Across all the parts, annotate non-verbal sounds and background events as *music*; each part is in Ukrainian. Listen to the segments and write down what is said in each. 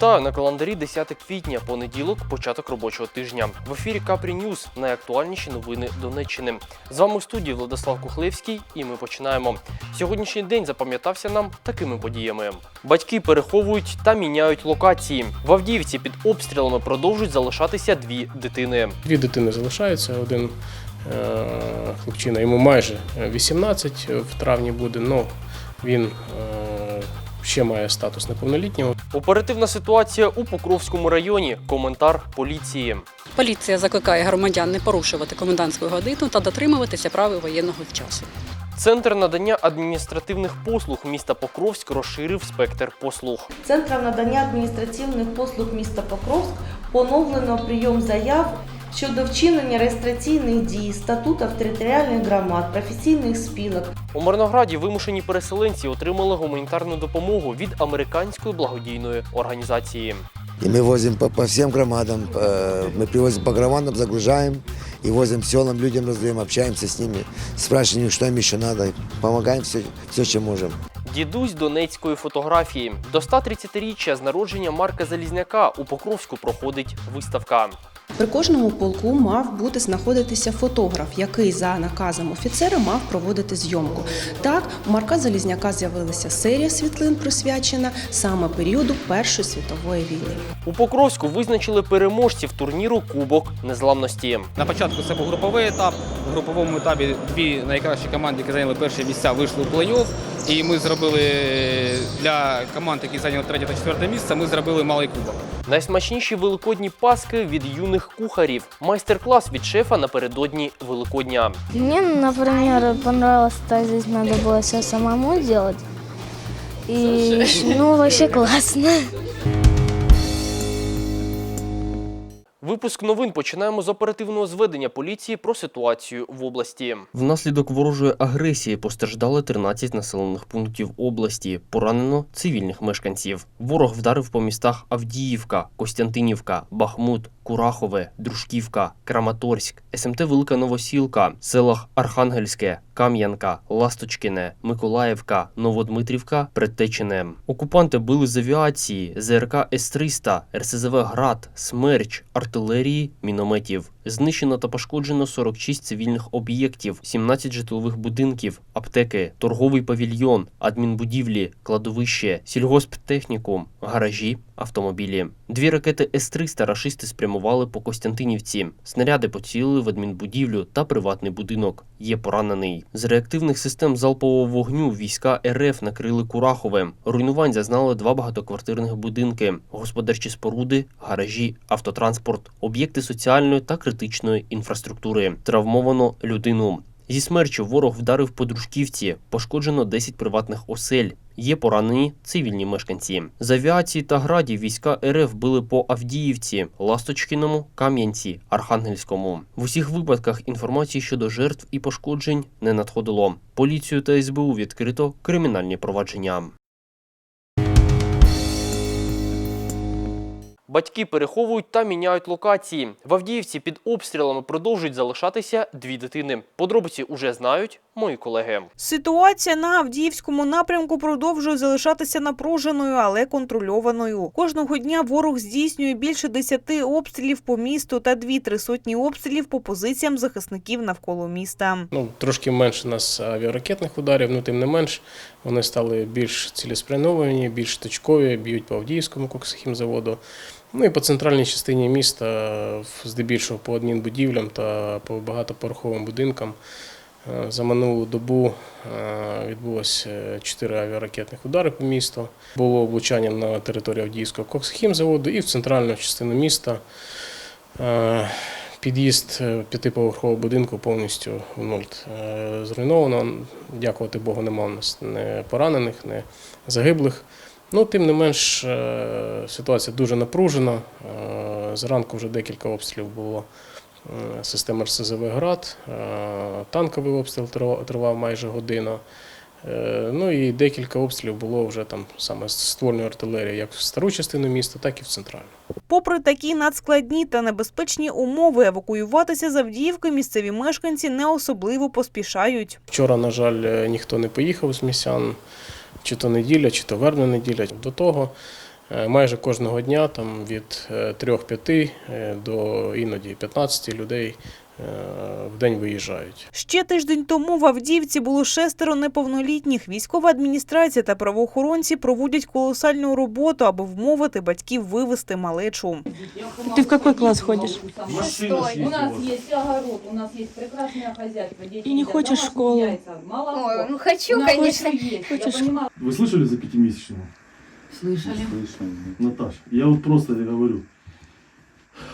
Вітаю на календарі 10 квітня, понеділок, початок робочого тижня. В ефірі Капрі Ньюз найактуальніші новини Донеччини. З вами у студії Владислав Кухлевський, і ми починаємо. Сьогоднішній день запам'ятався нам такими подіями: батьки переховують та міняють локації. В Авдіївці під обстрілами продовжують залишатися дві дитини. Дві дитини залишаються. Один е, хлопчина, йому майже 18 в травні буде, але він е, ще має статус неповнолітнього. Оперативна ситуація у Покровському районі. Коментар поліції. Поліція закликає громадян не порушувати комендантську годину та дотримуватися правил воєнного часу. Центр надання адміністративних послуг міста Покровськ розширив спектр послуг. Центром надання адміністративних послуг міста Покровськ поновлено прийом заяв щодо вчинення реєстраційних дій, статутів територіальних громад, професійних спілок, У Мирнограді вимушені переселенці отримали гуманітарну допомогу від американської благодійної організації. И мы возим по, по всем громадам, э, мы привозим по громадам, загружаем и возим селам, людям раздаем, общаемся с ними, спрашиваем, их, что им еще надо, и помогаем все, все, чем можем. Дідусь донецької фотографії. До 130-річчя з народження Марка Залізняка у Покровську проходить виставка. При кожному полку мав бути знаходитися фотограф, який за наказом офіцера мав проводити зйомку. Так, у Марка Залізняка з'явилася серія світлин, присвячена саме періоду Першої світової війни. У Покровську визначили переможців турніру Кубок Незламності. На початку це був груповий етап. В груповому етапі дві найкращі команди, які зайняли перші місця, вийшли у плей-офф. І ми зробили для команд, які зайняли третє та четверте місце, ми зробили малий кубок. Найсмачніші великодні паски від юних кухарів. Майстер-клас від шефа напередодні Великодня. Мне, например, понравилось, так здесь надо было все самому делать. И, ну, вообще классно. Випуск новин починаємо з оперативного зведення поліції про ситуацію в області. Внаслідок ворожої агресії постраждали 13 населених пунктів області. Поранено цивільних мешканців. Ворог вдарив по містах Авдіївка, Костянтинівка, Бахмут, Курахове, Дружківка, Краматорськ, СМТ Велика Новосілка, селах Архангельське, Кам'янка, Ласточкине, Миколаївка, Новодмитрівка, Предтечене. Окупанти били з авіації, ЗРК С-300, РСЗВ Град, Смерч, артилерії, мінометів. Знищено та пошкоджено 46 цивільних об'єктів, 17 житлових будинків, аптеки, торговий павільйон, адмінбудівлі, кладовище, сільгосптехнікум, гаражі, автомобілі. Дві ракети С-300 рашисти спрямували по Костянтинівці. Снаряди поцілили в адмінбудівлю та приватний будинок. Є поранений. З реактивних систем залпового вогню війська РФ накрили Курахове. Руйнувань зазнали два багатоквартирних будинки, господарчі споруди, гаражі, автотранспорт, об'єкти соціальної та критичної інфраструктури. Травмовано людину. Зі смерчю ворог вдарив по дружківці, пошкоджено 10 приватних осель. Є поранені цивільні мешканці. З авіації та градів війська РФ били по Авдіївці, Ласточкіному, Кам'янці, Архангельському. В усіх випадках інформації щодо жертв і пошкоджень не надходило. Поліцію та СБУ відкрито кримінальні провадження. Батьки переховують та міняють локації. В Авдіївці під обстрілами продовжують залишатися дві дитини. Подробиці уже знають мої колеги. Ситуація на Авдіївському напрямку продовжує залишатися напруженою, але контрольованою. Кожного дня ворог здійснює більше десяти обстрілів по місту та дві-три сотні обстрілів по позиціям захисників навколо міста. Ну, трошки менше нас авіаракетних ударів, ну тим не менш вони стали більш цілеспрямовані, більш точкові, б'ють по Авдіївському коксохімзаводу. Ну і по центральній частині міста, здебільшого по адмінбудівлям та по багатоповерховим будинкам. Е, За минулу добу е, відбулося 4 авіаракетних удари по місту. Було влучання на території Авдіївського коксхімзаводу і в центральну частину міста. Е, Під'їзд е, п'ятиповерхового будинку повністю в нуль е, зруйновано. Дякувати Богу, нема у нас не поранених, не загиблих. Ну, тим не менш, е, ситуація дуже напружена. Е, Зранку вже декілька обстрілів було е, системи РСЗВ «Град», е, танковий обстріл тривав- майже годину. Е, Ну і декілька обстрілів було вже там саме з ствольної артилерії, як в стару частину міста, так і в центральну. Попри такі надскладні та небезпечні умови, евакуюватися з Авдіївки місцеві мешканці не особливо поспішають. Вчора, на жаль, ніхто не поїхав з містян, чи то неділя, чи то вербна неділя. До того майже кожного дня там від 3-5 е, до іноді 15 людей е, в день виїжджають. Ще тиждень тому в Авдіївці було шестеро неповнолітніх. Військова адміністрація та правоохоронці проводять колосальну роботу, аби вмовити батьків вивезти малечу. Ты в какой класс ходишь? Шестой. У нас есть огород, у нас есть прекрасное хозяйство. Дети И не едят хочешь в домашние школу? яйца, молоко. Ой, ну хочу, У нас конечно. всё есть. Хочешь Я понимаю. Вы слышали за пятимесячного? Слышали. Наташа, я вот просто говорю.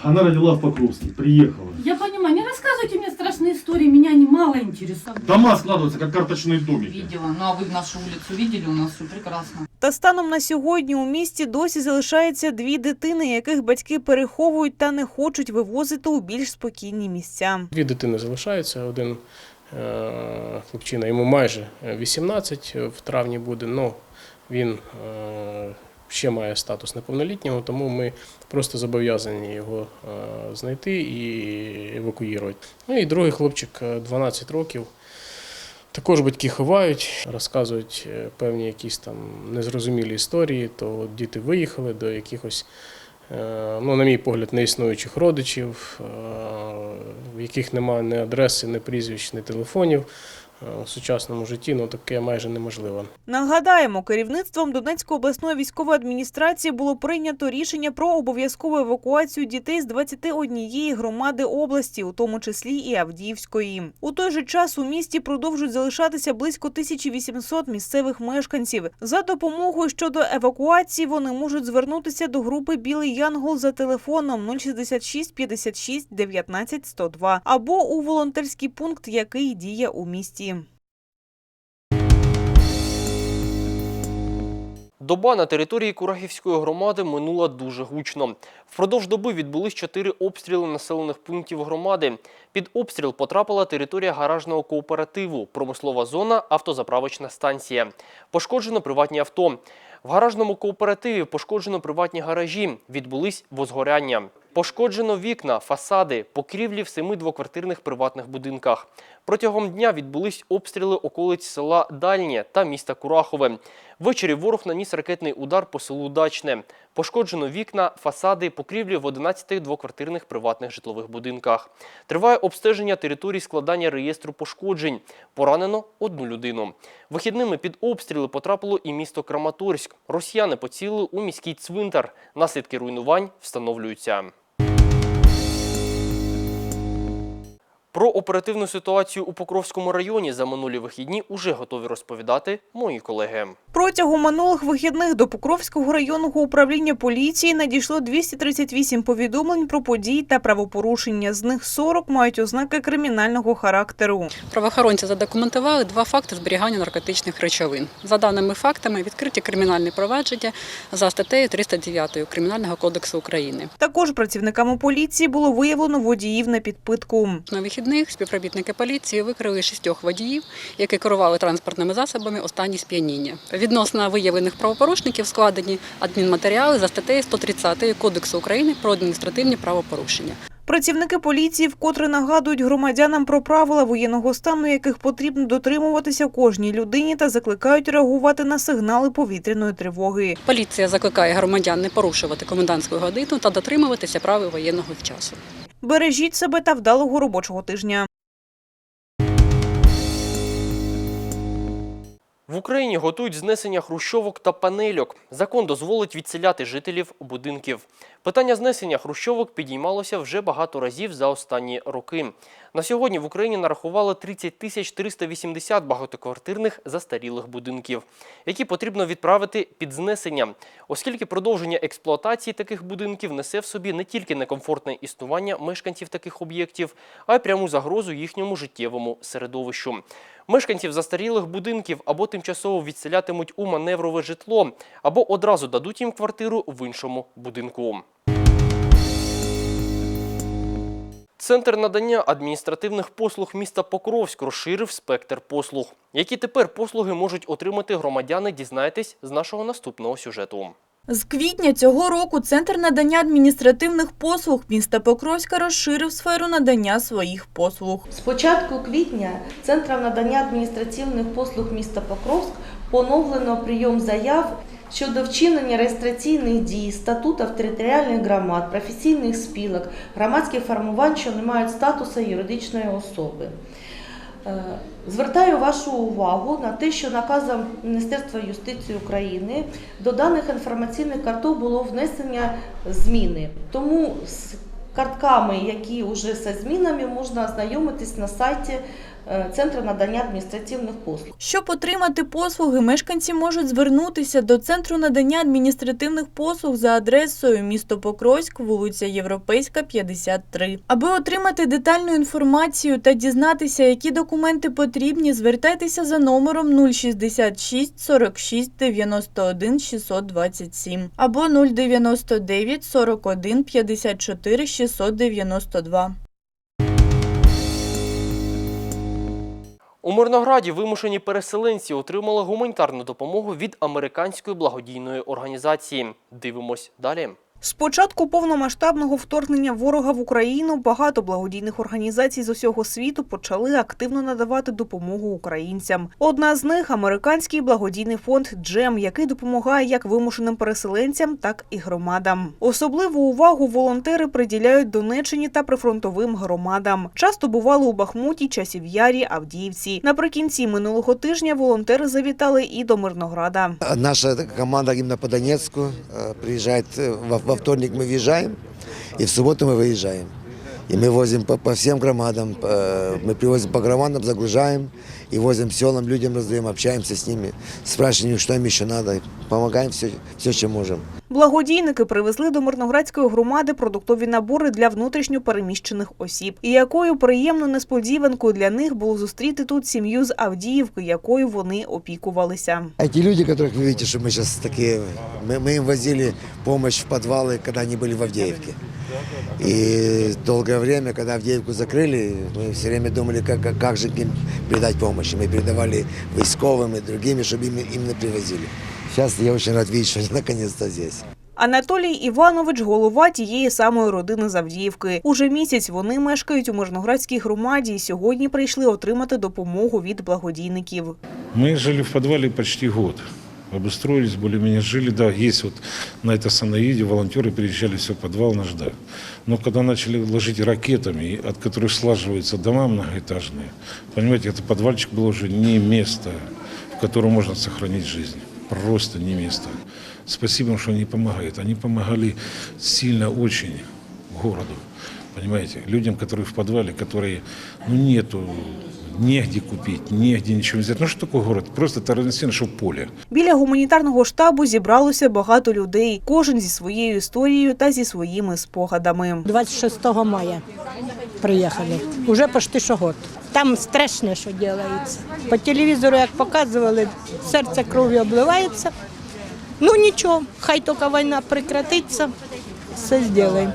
Она родила в Покровске, приехала. Я понимаю, не рассказывайте мне страшные истории, меня они мало интересуют. Дома складываются, как карточные домики. Видела, ну а вы нашу улицу видели, у нас все прекрасно. Та станом на сьогодні у місті досі залишається дві дитини, яких батьки переховують та не хочуть вивозити у більш спокійні місця. Дві дитини залишаються. Один е, хлопчина, йому майже 18 в травні буде, але він е, ще має статус неповнолітнього, тому ми просто зобов'язані його е, знайти і евакуювати. Ну і другий хлопчик е, 12 років. Також батьки ховають, розказують е, певні якісь там незрозумілі історії, то діти виїхали до якихось е, ну, на мій погляд, неіснуючих родичів, е, в яких немає ні адреси, ні прізвищ, ні телефонів. Е, В сучасному житті ну, таке майже неможливо. Нагадаємо, керівництвом Донецької обласної військової адміністрації було прийнято рішення про обов'язкову евакуацію дітей з 21 громади області, у тому числі і Авдіївської. У той же час у місті продовжують залишатися близько 1800 місцевих мешканців. За допомогою щодо евакуації вони можуть звернутися до групи Білий Янгол за телефоном 066 56 19 102 або у волонтерський пункт, який діє у місті. Доба на території Курахівської громади минула дуже гучно. Впродовж доби відбулись чотири обстріли населених пунктів громади. Під обстріл потрапила територія гаражного кооперативу, промислова зона, автозаправочна станція. Пошкоджено приватні авто. В гаражному кооперативі пошкоджено приватні гаражі, відбулись возгоряння. Пошкоджено вікна, фасади, покрівлі в семи двоквартирних приватних будинках. Протягом дня відбулись обстріли околиць села Дальнє та міста Курахове. Ввечері ворог наніс ракетний удар по селу Дачне. Пошкоджено вікна, фасади, покрівлі в 11 двоквартирних приватних житлових будинках. Триває обстеження територій складання реєстру пошкоджень. Поранено одну людину. Вихідними під обстріли потрапило і місто Краматорськ. Росіяни поцілили у міський цвинтар. Наслідки руйнувань встановлюються. Про оперативну ситуацію у Покровському районі за минулі вихідні уже готові розповідати мої колеги. Протягом минулих вихідних до Покровського районного управління поліції надійшло 238 повідомлень про події та правопорушення. З них 40 мають ознаки кримінального характеру. Правоохоронці задокументували два факти зберігання наркотичних речовин. За даними фактами, відкриті кримінальні провадження за статтею 309 Кримінального кодексу України. Також працівниками поліції було виявлено водіїв на підпитку. На вихідних співробітники поліції викрили шістьох водіїв, які керували транспортними засобами у стані сп'яніння. Відносно виявлених правопорушників складені адмінматеріали за статтею 130 Кодексу України про адміністративні правопорушення. Працівники поліції вкотре нагадують громадянам про правила воєнного стану, яких потрібно дотримуватися кожній людині, та закликають реагувати на сигнали повітряної тривоги. Поліція закликає громадян не порушувати комендантську годину та дотримуватися правил воєнного часу. Бережіть себе та вдалого робочого тижня. В Україні готують знесення хрущовок та панельок. Закон дозволить відселяти жителів будинків. Питання знесення хрущовок підіймалося вже багато разів за останні роки. На сьогодні в Україні нарахували 30 тисяч 380 багатоквартирних застарілих будинків, які потрібно відправити під знесення, оскільки продовження експлуатації таких будинків несе в собі не тільки некомфортне існування мешканців таких об'єктів, а й пряму загрозу їхньому життєвому середовищу. Мешканців застарілих будинків або тимчасово відселятимуть у маневрове житло, або одразу дадуть їм квартиру в іншому будинку. Центр надання адміністративних послуг міста Покровськ розширив спектр послуг. Які тепер послуги можуть отримати громадяни, дізнаєтесь з нашого наступного сюжету. З квітня цього року Центр надання адміністративних послуг міста Покровська розширив сферу надання своїх послуг. З початку квітня Центром надання адміністративних послуг міста Покровськ поновлено прийом заяв щодо вчинення реєстраційних дій, статутів територіальних громад, професійних спілок, громадських формувань, що не мають статусу юридичної особи. Е, Звертаю вашу увагу на те, що наказом Міністерства юстиції України до даних інформаційних карток було внесення зміни. Тому з картками, які вже зі змінами, можна ознайомитись на сайті Центру надання адміністративних послуг. Щоб отримати послуги, мешканці можуть звернутися до Центру надання адміністративних послуг за адресою місто Покровськ, вулиця Європейська, 53. Аби отримати детальну інформацію та дізнатися, які документи потрібні, звертайтеся за номером 066 46 91 627 або 099 41 54 692. У Мирнограді вимушені переселенці отримали гуманітарну допомогу від американської благодійної організації. Дивимось далі. З початку повномасштабного вторгнення ворога в Україну багато благодійних організацій з усього світу почали активно надавати допомогу українцям. Одна з них американський благодійний фонд Джем, який допомагає як вимушеним переселенцям, так і громадам. Особливу увагу волонтери приділяють Донеччині та прифронтовим громадам. Часто бували у Бахмуті, Часів'ярі, Авдіївці. Наприкінці минулого тижня волонтери завітали і до Мирнограда. Наша команда именно по Донецку э, приезжает, э, во, во вторник мы въезжаем, и в субботу мы выезжаем. И мы возим по, по всем громадам, э, мы привозим по громадам, загружаем и возим селам, людям раздаем, общаемся с ними, спрашиваем, их, что им еще надо, и помогаем все, все, чем можем. Благодійники привезли до Мирноградської громади продуктові набори для внутрішньо переміщених осіб. І якою приємною несподіванкою для них було зустріти тут сім'ю з Авдіївки, якою вони опікувалися. А те люди, которых вы видите, что мы сейчас такие, мы, мы им возили помощь в подвалы, когда они были в Авдеевке. И долгое время, когда Авдеевку закрыли, мы все время думали, как, как, как же им передать помощь. И Мы передавали войсковым и другими, чтобы им именно привозили. Сейчас я очень рад видеть, что они наконец-то здесь. Анатолій Іванович – голова тієї самої родини з Авдіївки. Уже місяць вони мешкають у Мирноградській громаді і сьогодні прийшли отримати допомогу від благодійників. Мы жили в подвале почти год. Обустроились, более-менее жили. Да, есть вот на это санаиде волонтеры переезжали все подвал наш, да. Но когда начали ложить ракетами, от которых слаживаются дома многоэтажные, понимаете, это подвальчик был уже не место, в котором можно сохранить жизнь. Просто не место. Спасибо им, что они помогают. Они помогали сильно очень городу. Понимаете, людям, которые в подвале, которые, ну, нету, негде купить, негде ничего взять. Ну, что такое город? Просто Тарантино, что поле. Біля гуманітарного штабу зібралося багато людей, кожен зі своєю історією та зі своїми спогадами. 26 мая приїхали. Уже почти що год. Там страшне, що робиться. По телевізору, як показували, серце кров'ю обливається. Ну нічого, хай тільки війна прекратиться, все зробимо.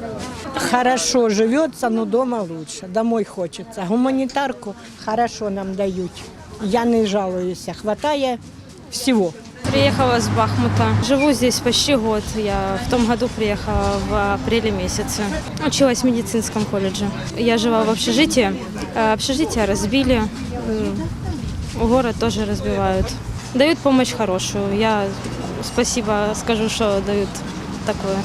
Хорошо живеться, но дома лучше. Домой хочеться. Гуманітарку хорошо нам дають. Я не жалуюся, хватає всього. Приехала с Бахмута. Живу здесь почти год. Я в том году приехала в апреле месяце. Училась в медицинском колледже. Я жила в общежитии. Э, Общежитие разбили. Город тоже разбивают. Дают помощь хорошую. Я спасибо скажу, что дают такое.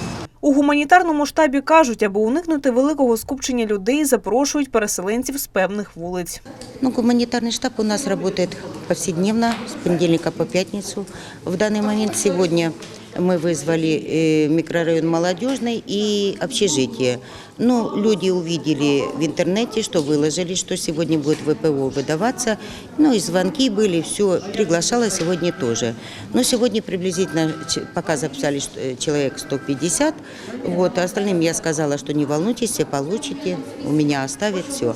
У гуманітарному штабі кажуть, аби уникнути великого скупчення людей, запрошують переселенців з певних вулиць. Ну, гуманітарний штаб у нас працює повсякденно, з понеділка по п'ятницю. В даний момент сегодня мы вызвали э, микрорайон Молодежный и общежитие. Ну, люди увидели в интернете, что выложили, что сегодня будет ВПО выдаваться. Ну, и звонки были, все. Приглашала сегодня тоже. Но сегодня приблизительно, ч- пока записали что, э, человек 150, вот, а остальным я сказала, что не волнуйтесь, все получите, у меня оставят все.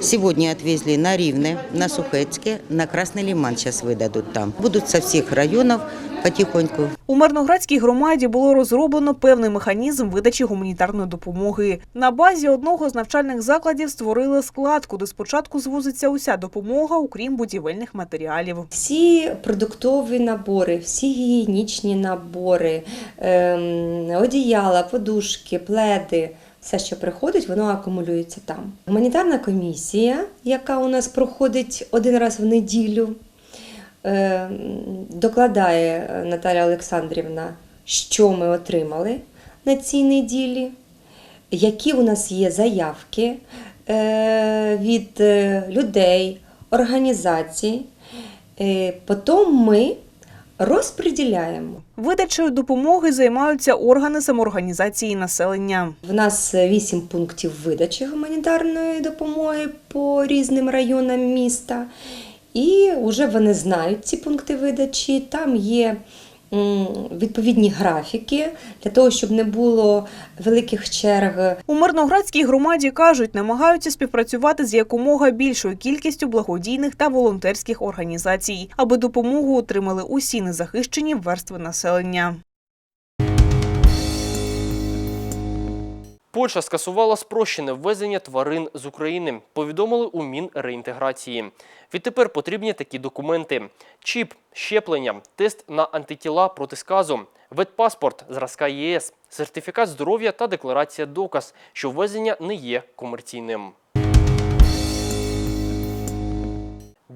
Сегодня отвезли на Ривне, на Сухецке, на Красный Лиман сейчас выдадут там. Будут со всех районов потихоньку. У Мирноградській громаді було розроблено певний механізм видачі гуманітарної допомоги. На базі одного з навчальних закладів створили склад, куди спочатку звозиться уся допомога, окрім будівельних матеріалів. Всі продуктові набори, всі гігієнічні набори, ем, одіяла, подушки, пледи. Все, що приходить, воно акумулюється там. Гуманітарна комісія, яка у нас проходить один раз в неділю, е, докладає е, Наталя Олександрівна, що ми отримали на цій неділі, які у нас є заявки е, від людей, організацій. Потім ми розподіляємо. Видачею допомоги займаються органи самоорганізації населення. В нас вісім пунктів видачі гуманітарної допомоги по різним районам міста. І вже вони знають ці пункти видачі. Там є відповідні графіки для того, щоб не було великих черг. У Мирноградській громаді кажуть, намагаються співпрацювати з якомога більшою кількістю благодійних та волонтерських організацій, аби допомогу отримали усі незахищені верстви населення. Польща скасувала спрощене ввезення тварин з України. Повідомили у Мінреінтеграції. Відтепер потрібні такі документи: чіп, щеплення, тест на антитіла проти сказу, ветпаспорт зразка ЄС, сертифікат здоров'я та декларація доказ, що ввезення не є комерційним.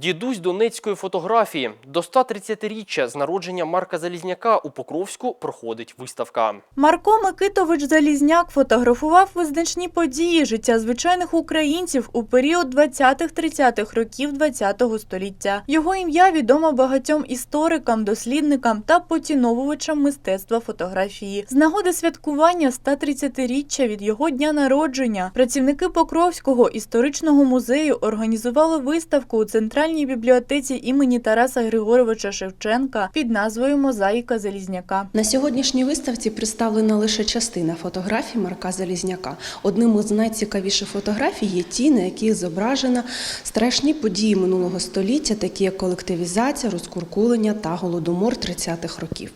Дідусь донецької фотографії до 130-річчя з народження Марка Залізняка у Покровську проходить виставка. Марко Микитович Залізняк фотографував визначні події життя звичайних українців у період 20-30-х років ХХ століття. Його ім'я відомо багатьом історикам, дослідникам та поціновувачам мистецтва фотографії. З нагоди святкування 130-річчя від його дня народження працівники Покровського історичного музею організували виставку у центральній бібліотеці імені Тараса Григоровича Шевченка під назвою Мозаїка Залізняка. На сьогоднішній виставці представлена лише частина фотографій Марка Залізняка. Одним із найцікавіших фотографій є ті, на яких зображено страшні події минулого століття, такі як колективізація, розкуркулення та голодомор 30-х років.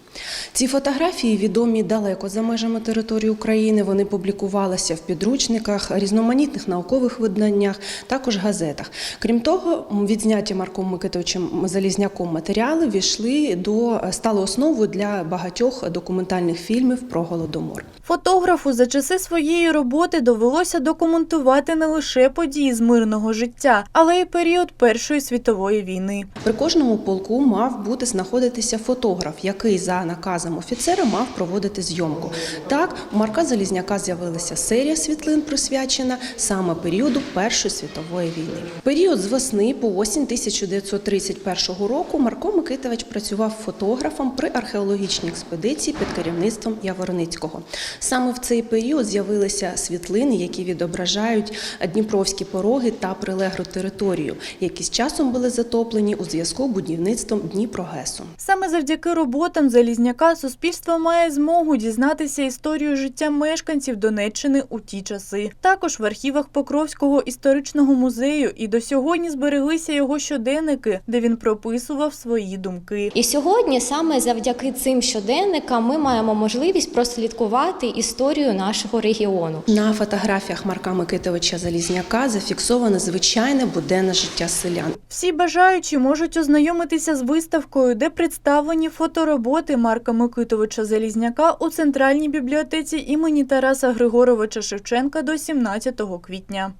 Ці фотографії відомі далеко за межами території України. Вони публікувалися в підручниках, різноманітних наукових виданнях, також газетах. Крім того, відзняті Марком Микитовичем Залізняком матеріали війшли до стали основою для багатьох документальних фільмів про голодомор. Фотографу за часи своєї роботи довелося документувати не лише події з мирного життя, але й період Першої світової війни. При кожному полку мав бути знаходитися фотограф, який за наказом офіцера мав проводити зйомку. Так, у Марка Залізняка з'явилася серія світлин, присвячена саме періоду Першої світової війни. Період з весни по осінь 1931 року Марко Микитович працював фотографом при археологічній експедиції під керівництвом Яворницького. Саме в цей період з'явилися світлини, які відображають дніпровські пороги та прилеглу територію, які з часом були затоплені у зв'язку з будівництвом Дніпрогесу. Саме завдяки роботам Залізняка суспільство має змогу дізнатися історію життя мешканців Донеччини у ті часи. Також в архівах Покровського історичного музею і до сьогодні збереглися його щоденники, де він прописував свої думки. І сьогодні саме завдяки цим щоденникам ми маємо можливість прослідкувати історію нашого регіону. На фотографіях Марка Микитовича Залізняка зафіксоване звичайне буденне життя селян. Всі бажаючі можуть ознайомитися з виставкою, де представлені фотороботи Марка Микитовича Залізняка у центральній бібліотеці імені Тараса Григоровича Шевченка до 17 квітня.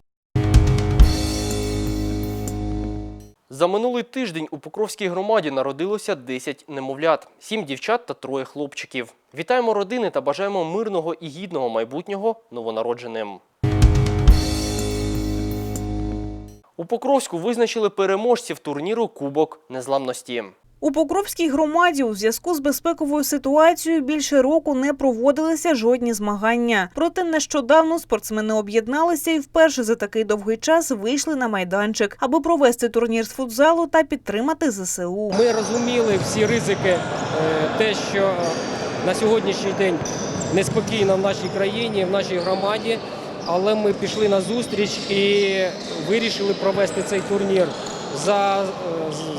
За минулий тиждень у Покровській громаді народилося 10 немовлят, 7 дівчат та троє хлопчиків. Вітаємо родини та бажаємо мирного і гідного майбутнього новонародженим. У Покровську визначили переможців турніру Кубок Незламності. У Покровській громаді у зв'язку з безпековою ситуацією більше року не проводилися жодні змагання. Проте нещодавно спортсмени об'єдналися і вперше за такий довгий час вийшли на майданчик, аби провести турнір з футзалу та підтримати ЗСУ. Ми розуміли всі ризики, е, те, що на сьогоднішній день неспокійно в нашій країні, в нашій громаді, але ми пішли на зустріч і вирішили провести цей турнір. За,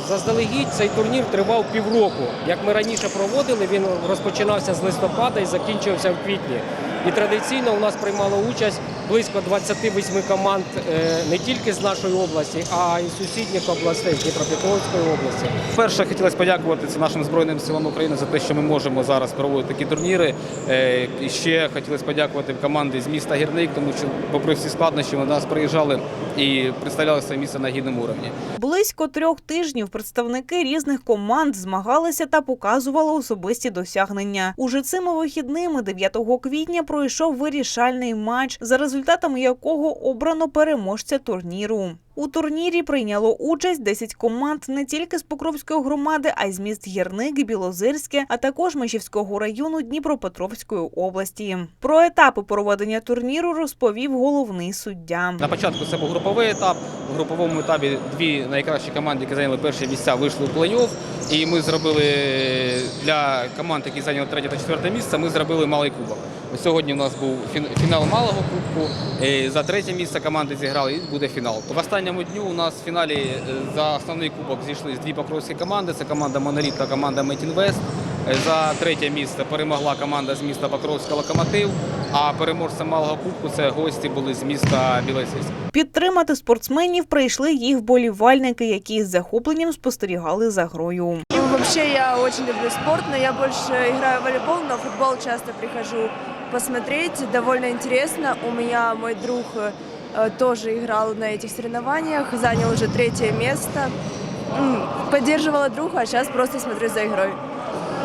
заздалегідь цей турнір тривав півроку. Як ми раніше проводили, він розпочинався з листопада і закінчився в квітні. І традиційно у нас приймало участь близько 28 команд е, не тільки з нашої області, а й сусідніх областей з Дніпропетровської області. Перше хотілося подякувати це нашим Збройним силам України за те, що ми можемо зараз проводити такі турніри. Е, І ще хотілося подякувати команді з міста Гірник, тому що, попри всі складнощі, вони до нас приїжджали і представляли своє місце на гідному уровні. Близько трьох тижнів представники різних команд змагалися та показували особисті досягнення. Уже цими вихідними 9 квітня пройшов вирішальний матч, за результатами якого обрано переможця турніру. У турнірі прийняло участь 10 команд не тільки з Покровської громади, а й з міст Гірник, Білозирське, а також Межівського району Дніпропетровської області. Про етапи проведення турніру розповів головний суддя. На початку це був груповий етап. Груповому етапі дві найкращі команди, які зайняли перші місця, вийшли у плей-офф. І ми зробили для команд, які зайняли третє та четверте місце, ми зробили малий кубок. Сьогодні у нас був фінал малого кубку. е, За третє місце команди зіграли і буде фінал. В останньому дню у нас в фіналі е, за основний кубок зійшли дві покровські команди. Це команда Моноліт та команда Метінвест. Е, За третє місце перемогла команда з міста Покровська Локомотив. А переможцем малого кубку це гості були з міста Білосільськ. Підтримати спортсменів прийшли їх вболівальники, які з захопленням спостерігали за грою. Вообще я очень люблю спорт, но я больше играю в волейбол, в футбол часто прихожу посмотреть. Довольно интересно. У меня мой друг э, тоже играл на этих соревнованиях, занял уже третье место. Поддерживала друга, а сейчас просто смотрю за игрой.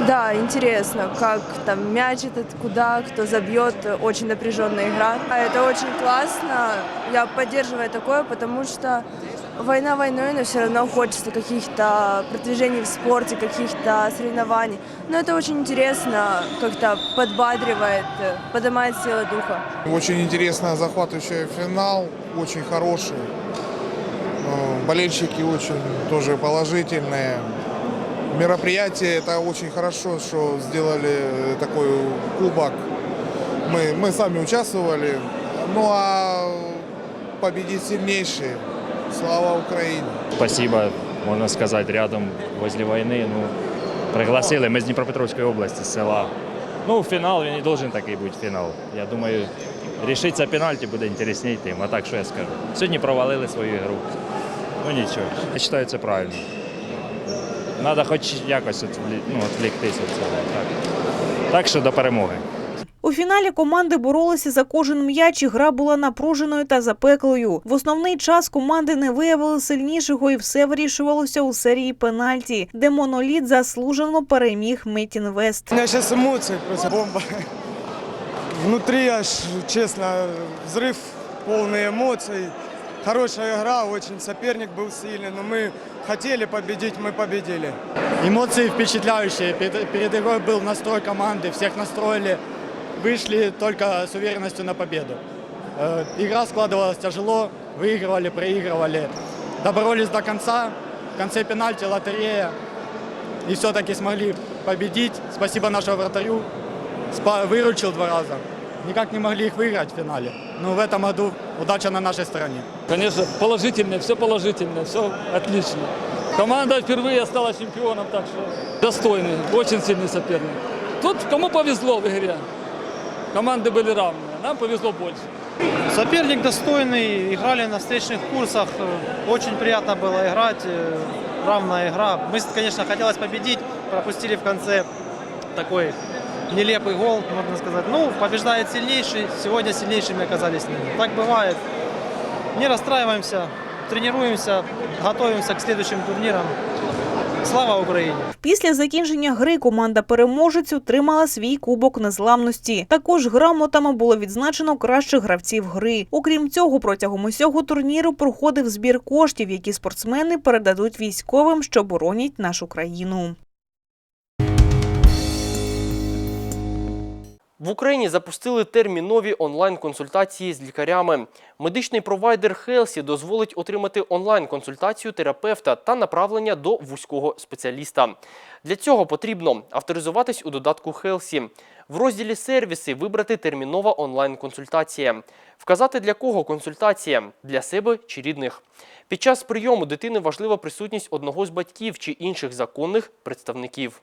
Да, интересно, как там мяч этот, куда, кто забьет. Очень напряженная игра. А Это очень классно. Я поддерживаю такое, потому что война войной, но все равно хочется каких-то продвижений в спорте, каких-то соревнований. Но это очень интересно, как-то подбадривает, поднимает силы духа. Очень интересно, захватывающий финал, очень хороший. Э, Болельщики очень тоже положительные. Мероприятие это очень хорошо, что сделали такой кубок. Мы, мы сами участвовали. Ну а победить сильнейший. Слава Украине! Спасибо, можна сказати, рядом возле війни. Ну, пригласили. Ми з Дніпропетровської області, з села. Ну, фінал, він і должен такий бути фінал. Я думаю, рішиться пенальті, буде інтересніше тим. А так, що я скажу. Сьогодні провалили свою гру. Ну нічого. Я вважаю, це правильно. Треба хоч якось отвлі- ну, відвліктися від цього. Так. так що до перемоги. У фіналі команди боролися за кожен м'яч, і гра була напруженою та запеклою. В основний час команди не виявили сильнішого, і все вирішувалося у серії пенальті, де моноліт заслужено переміг Метінвест. У меня сейчас эмоции просто бомба. Внутри аж, честно, взрыв, полные эмоций. Хорошая игра, очень соперник был сильный, но мы хотели победить, мы победили. Эмоции впечатляющие. Перед, перед игрой был настрой команды, всех настроили. Вышли только с уверенностью на победу. Э, Игра складывалась тяжело, выигрывали, проигрывали. Доборолись до конца. В конце пенальти, лотерея. И все-таки смогли победить. Спасибо нашему вратарю. Спа- Выручил два раза. Никак не могли их выиграть в финале. Но в этом году удача на нашей стороне. Конечно, положительное, все положительное, все отлично. Команда впервые стала чемпионом, так что достойный, очень сильный соперник. Тут кому повезло в игре. Команды были равные, нам повезло больше. Соперник достойный, играли на встречных курсах, очень приятно было играть, э, равная игра. Мы, конечно, хотелось победить, пропустили в конце такой нелепый гол, можно сказать. Ну, побеждает сильнейший, сегодня сильнейшими оказались не мы. Так бывает. Не расстраиваемся, тренируемся, готовимся к следующим турнирам. Слава Україні! Після закінчення гри команда переможець отримала свій кубок незламності. Також грамотами було відзначено кращих гравців гри. Окрім цього, протягом усього турніру проходив збір коштів, які спортсмени передадуть військовим, що боронять нашу країну. В Україні запустили термінові онлайн-консультації з лікарями. Медичний провайдер Хелсі дозволить отримати онлайн-консультацію терапевта та направлення до вузького спеціаліста. Для цього потрібно авторизуватись у додатку Хелсі. В розділі сервіси вибрати термінова онлайн-консультація. Вказати для кого консультація для себе чи рідних. Під час прийому дитини важлива присутність одного з батьків чи інших законних представників.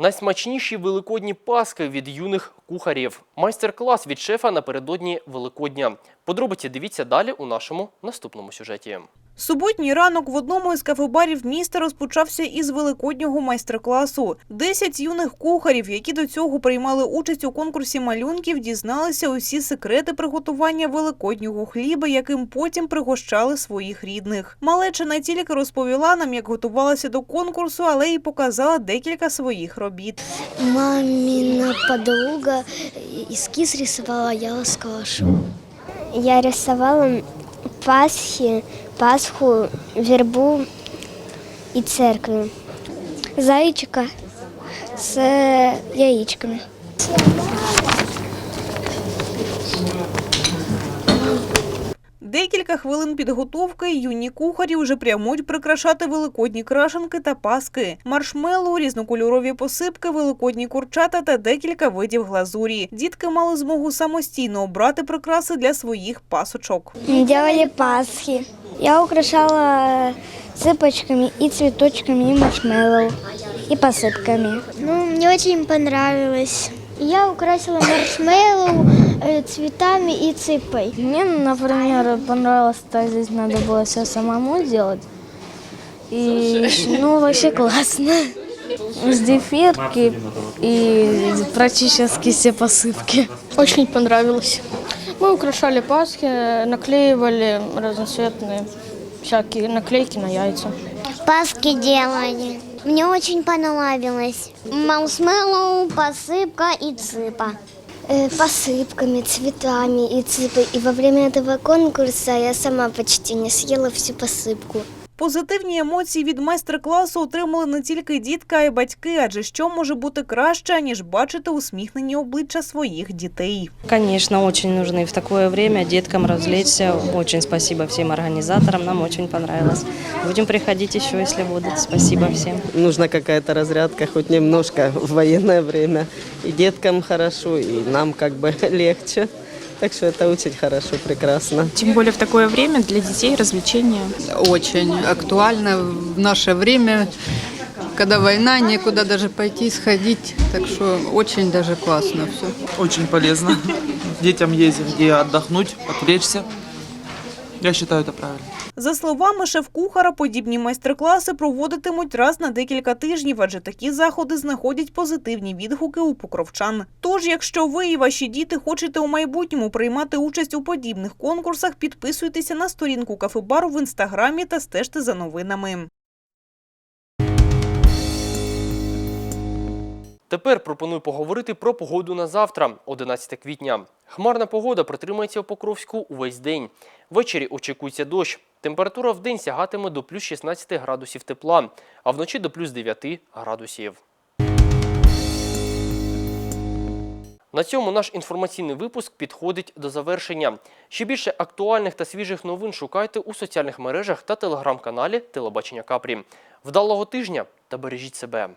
Найсмачніші великодні паски від юних кухарів. Майстер-клас від шефа напередодні Великодня. Подробиці дивіться далі у нашому наступному сюжеті. Суботній ранок в одному із кафебарів міста розпочався із великоднього майстер-класу. Десять юних кухарів, які до цього приймали участь у конкурсі малюнків, дізналися усі секрети приготування великоднього хліба, яким потім пригощали своїх рідних. Малеча не тільки розповіла нам, як готувалася до конкурсу, але й показала декілька своїх робіт. Мамина подруга эскиз рисовала, я ласкалашу. Я рисовала Пасхи, Пасху, вербу і церкви. Зайчика з яичками. Декілька хвилин підготовки юні кухарі вже прямують прикрашати великодні крашенки та паски, маршмеллоу, різнокольорові посипки, великодні курчата та декілька видів глазурі. Дітки мали змогу самостійно обрати прикраси для своїх пасочок. Делали Пасхи. Я украшала цыпочками и цветочками, и маршмеллоу, и посыпками. Ну, мне очень понравилось. Я украсила маршмеллоу э, цветами и цыпой. Мне, например, понравилось, что здесь надо было все самому делать. И, ну, вообще классно. Зефирки и практически все посыпки. Очень понравилось. Мы украшали Пасхи, наклеивали разноцветные всякие наклейки на яйца. Паски делали. Мне очень понравилось. Маршмеллоу, посыпка и цыпа. посыпками, цветами и цыпой. И во время этого конкурса я сама почти не съела всю посыпку. Позитивні емоції від майстер-класу отримали не тільки дітки, а й батьки, адже що може бути краще, ніж бачити усміхнені обличчя своїх дітей. Конечно, очень нужны в такое время деткам развлечься. Очень спасибо всем организаторам, нам очень понравилось. Будем приходить еще, если будут. Спасибо всем. Нужна какая-то разрядка, хоть немножко в военное время. И деткам хорошо, и нам как бы *laughs* легче. Так что это очень хорошо, прекрасно. Тем более в такое время для детей развлечения. Очень актуально в наше время, когда война, некуда даже пойти сходить. Так что очень даже классно все. Очень полезно. Детям есть где отдохнуть, отвлечься. Я считаю это правильно. За словами шеф-кухара, подібні майстер-класи проводитимуть раз на декілька тижнів, адже такі заходи знаходять позитивні відгуки у покровчан. Тож, якщо ви і ваші діти хочете у майбутньому приймати участь у подібних конкурсах, підписуйтеся на сторінку кафебару в інстаграмі та стежте за новинами. Тепер пропоную поговорити про погоду на завтра, 11 квітня. Хмарна погода протримається у Покровську увесь день. Ввечері очікується дощ. Температура в день сягатиме до плюс 16 градусів тепла, а вночі до плюс 9 градусів. На цьому наш інформаційний випуск підходить до завершення. Ще більше актуальних та свіжих новин шукайте у соціальних мережах та телеграм-каналі Телебачення Капрі. Вдалого тижня та бережіть себе.